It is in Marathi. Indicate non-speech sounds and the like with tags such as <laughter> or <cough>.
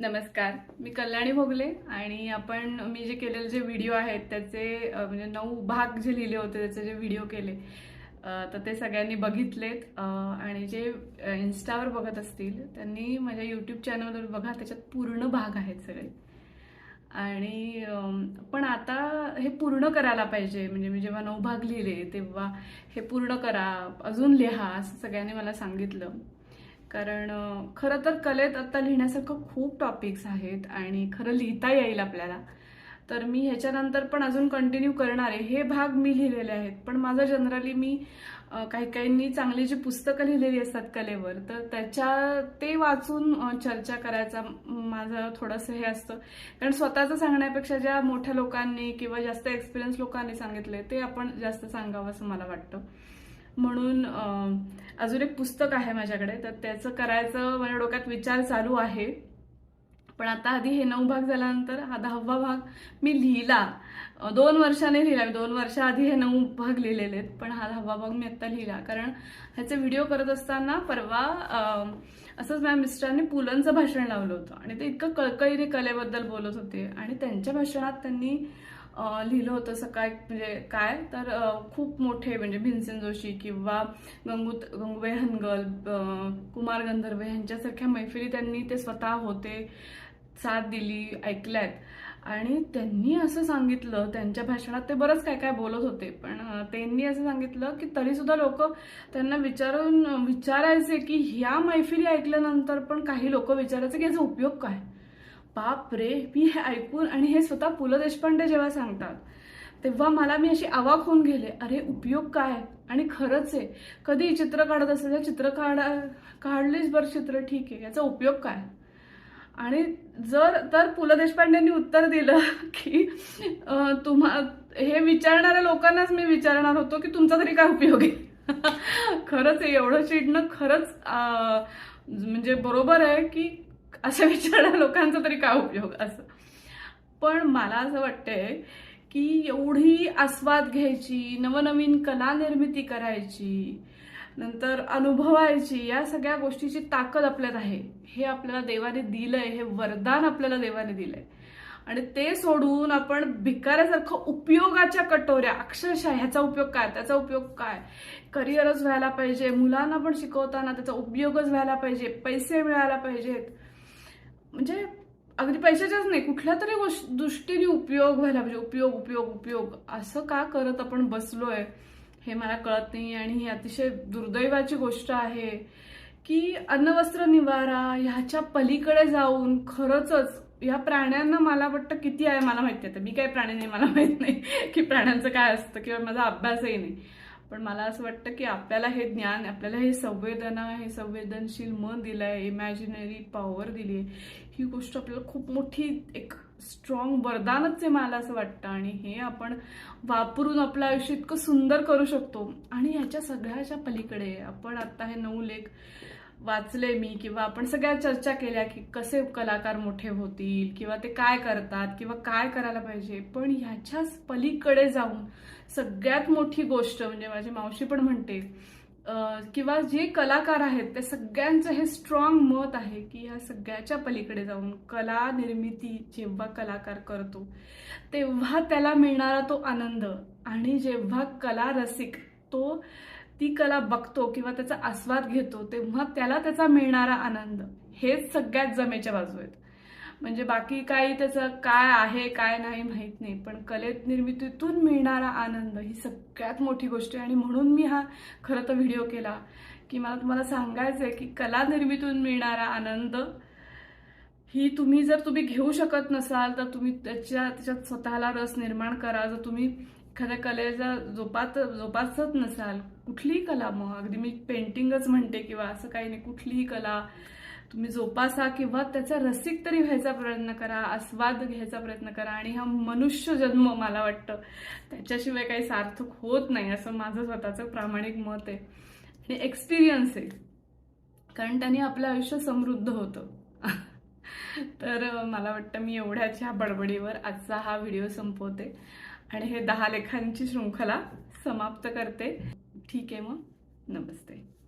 नमस्कार. मी कल्याणी भोगले आणि आपण मी जे केलेले जे व्हिडिओ आहेत त्याचे म्हणजे नऊ भाग जे लिहिले होते त्याचे जे व्हिडिओ केले तर ते सगळ्यांनी बघितलेत. आणि जे इन्स्टावर बघत असतील त्यांनी माझ्या यूट्यूब चॅनलवर बघा त्याच्यात पूर्ण भाग आहेत सगळे. आणि पण आता हे पूर्ण करायला पाहिजे. म्हणजे मी जेव्हा नऊ भाग लिहिले तेव्हा हे पूर्ण करा अजून लिहा असं सगळ्यांनी मला सांगितलं. कारण खरं तर कलेत आत्ता लिहिण्यासारखं खूप टॉपिक्स आहेत आणि खरं लिहिता येईल आपल्याला. तर मी ह्याच्यानंतर पण अजून कंटिन्यू करणार आहे. हे भाग मी लिहिलेले आहेत. पण माझं जनरली मी काही काहींनी चांगली जी पुस्तकं लिहिलेली असतात कलेवर तर त्याच्या ते वाचून चर्चा करायचा माझं थोडंसं हे असतं. कारण स्वतःचं सांगण्यापेक्षा ज्या मोठ्या लोकांनी किंवा जास्त एक्सपिरियन्स लोकांनी सांगितले ते आपण जास्त सांगावं असं मला वाटतं. म्हणून अजून एक पुस्तक आहे माझ्याकडे तर त्याचं करायचं माझ्या डोक्यात विचार चालू आहे. पण आता आधी हे नऊ भाग झाल्यानंतर हा दहावा भाग मी लिहिला. दोन वर्षाने लिहिला. मी दोन वर्षाआधी हे नऊ भाग लिहिलेले आहेत पण हा दहावा भाग मी आत्ता लिहिला. कारण ह्याचे व्हिडिओ करत असताना परवा असंच माझ्या मिस्टरांनी पुलंचं भाषण लावलं होतं. आणि ते इतकं कळकळीने कलेबद्दल बोलत होते. आणि त्यांच्या भाषणात त्यांनी लिहिलं होतं सकाळी म्हणजे काय? तर खूप मोठे म्हणजे भीमसेन जोशी किंवा गंगूत गंगूबाई हनगल कुमार गंधर्व यांच्यासारख्या मैफिली त्यांनी ते स्वतः होते साथ दिली ऐकल्यात. आणि त्यांनी असं सांगितलं त्यांच्या भाषणात ते बरंच काय काय बोलत होते पण त्यांनी असं सांगितलं की तरीसुद्धा लोक त्यांना विचारून विचारायचे की ह्या मैफिली ऐकल्यानंतर पण काही लोक विचारायचे की याचा उपयोग काय? बाप रे मी हे ऐकून आणि हे स्वतः पु ल देशपांडे जेव्हा सांगतात तेव्हा मला मी अशी आवाक होऊन गेले अरे उपयोग काय? आणि खरंच आहे कधी चित्र काढत असेल चित्र काढा काढलीच बरं चित्र ठीक आहे याचा उपयोग काय? आणि जर तर पु ल देशपांडेंनी उत्तर दिलं <laughs> की तुम्हा हे विचारणाऱ्या लोकांनाच मी विचारणार होतो की तुमचा तरी काय उपयोग आहे? <laughs> खरंच आहे एवढं चिडणं खरंच म्हणजे बरोबर आहे की असं विचारणाऱ्या लोकांचा तरी काय उपयोग असं. पण मला असं वाटतंय की एवढी आस्वाद घ्यायची नवनवीन कला निर्मिती करायची नंतर अनुभवायची या सगळ्या गोष्टीची ताकद आपल्यात आहे. हे आपल्याला देवाने दिलंय हे वरदान आपल्याला देवाने दिलंय. आणि ते सोडून आपण भिकाऱ्यासारखं उपयोगाच्या कटोऱ्या अक्षरशः ह्याचा उपयोग काय त्याचा उपयोग काय? करिअरच व्हायला पाहिजे मुलांना पण शिकवताना त्याचा उपयोगच व्हायला पाहिजे पैसे मिळायला पाहिजेत. म्हणजे अगदी पैशाच्याच नाही कुठल्या तरी गोष्ट दृष्टीने उपयोग व्हायला पाहिजे. उपयोग उपयोग उपयोग. असं का करत आपण बसलोय? हे मला कळत नाही आणि ही अतिशय दुर्दैवाची गोष्ट आहे की अन्नवस्त्र निवारा ह्याच्या पलीकडे जाऊन खरंच या प्राण्यांना मला वाटतं किती आहे मला माहिती आहे. मी काय प्राणी नाही मला माहीत नाही की प्राण्यांचं काय असतं किंवा माझा अभ्यासही नाही. पण मला असं वाटतं की आपल्याला हे ज्ञान आपल्याला हे संवेदना हे संवेदनशील मन दिलं आहे इमॅजिनरी पॉवर दिली आहे ही गोष्ट आपल्याला खूप मोठी एक स्ट्रॉंग वरदानच आहे मला असं वाटतं. आणि हे आपण वापरून आपलं आयुष्य इतकं सुंदर करू शकतो. आणि ह्याच्या सगळ्याच्या पलीकडे आपण आत्ता हे नऊ लेख वाचले मी किंवा आपण सगळ्या चर्चा केल्या की कसे कलाकार मोठे होतील किंवा ते काय करतात किंवा काय करायला पाहिजे पण ह्याच्याच पलीकडे जाऊन सगळ्यात मोठी गोष्ट म्हणजे माझी मावशी पण म्हणते किंवा जे कलाकार आहेत त्या सगळ्यांचं हे स्ट्रॉंग मत आहे की ह्या सगळ्याच्या पलीकडे जाऊन कला निर्मिती जेव्हा कलाकार करतो तेव्हा त्याला मिळणारा तो आनंद. आणि जेव्हा कला रसिक तो ती कला बघतो किंवा त्याचा आस्वाद घेतो तेव्हा त्याला त्याचा मिळणारा आनंद. हेच सगळ्यात जमेच्या बाजू आहेत. म्हणजे बाकी काही त्याचं काय आहे काय नाही माहीत नाही पण कलेत निर्मितीतून मिळणारा आनंद ही सगळ्यात मोठी गोष्ट आहे. आणि म्हणून मी हा खरं तर व्हिडिओ केला की मला तुम्हाला सांगायचं आहे की कला निर्मितीतून मिळणारा आनंद ही तुम्ही जर तुम्ही घेऊ शकत नसाल तर तुम्ही त्याच्या त्याच्यात स्वतःला रस निर्माण करा. जर तुम्ही एखाद्या कलेचा जोपात जोपासत नसाल कुठलीही कला मग. अगदी मी पेंटिंगच म्हणते किंवा असं काही नाही कुठलीही कला तुम्ही जोपासा किंवा त्याचा रसिक तरी व्हायचा प्रयत्न करा आस्वाद घ्यायचा प्रयत्न करा आणि हा मनुष्य जन्म मला वाटतं. त्याच्याशिवाय काही सार्थक होत नाही असं माझं स्वतःचं प्रामाणिक मत आहे. आणि एक्सपिरियन्स आहे. कारण त्याने आपलं आयुष्य समृद्ध होतं. <laughs> तर मला वाटतं मी एवढ्याच ह्या बडबडीवर आजचा हा व्हिडिओ संपवते. आणि हे दहा लेखांची शृंखला समाप्त करते. ठीक आहे मग. नमस्ते.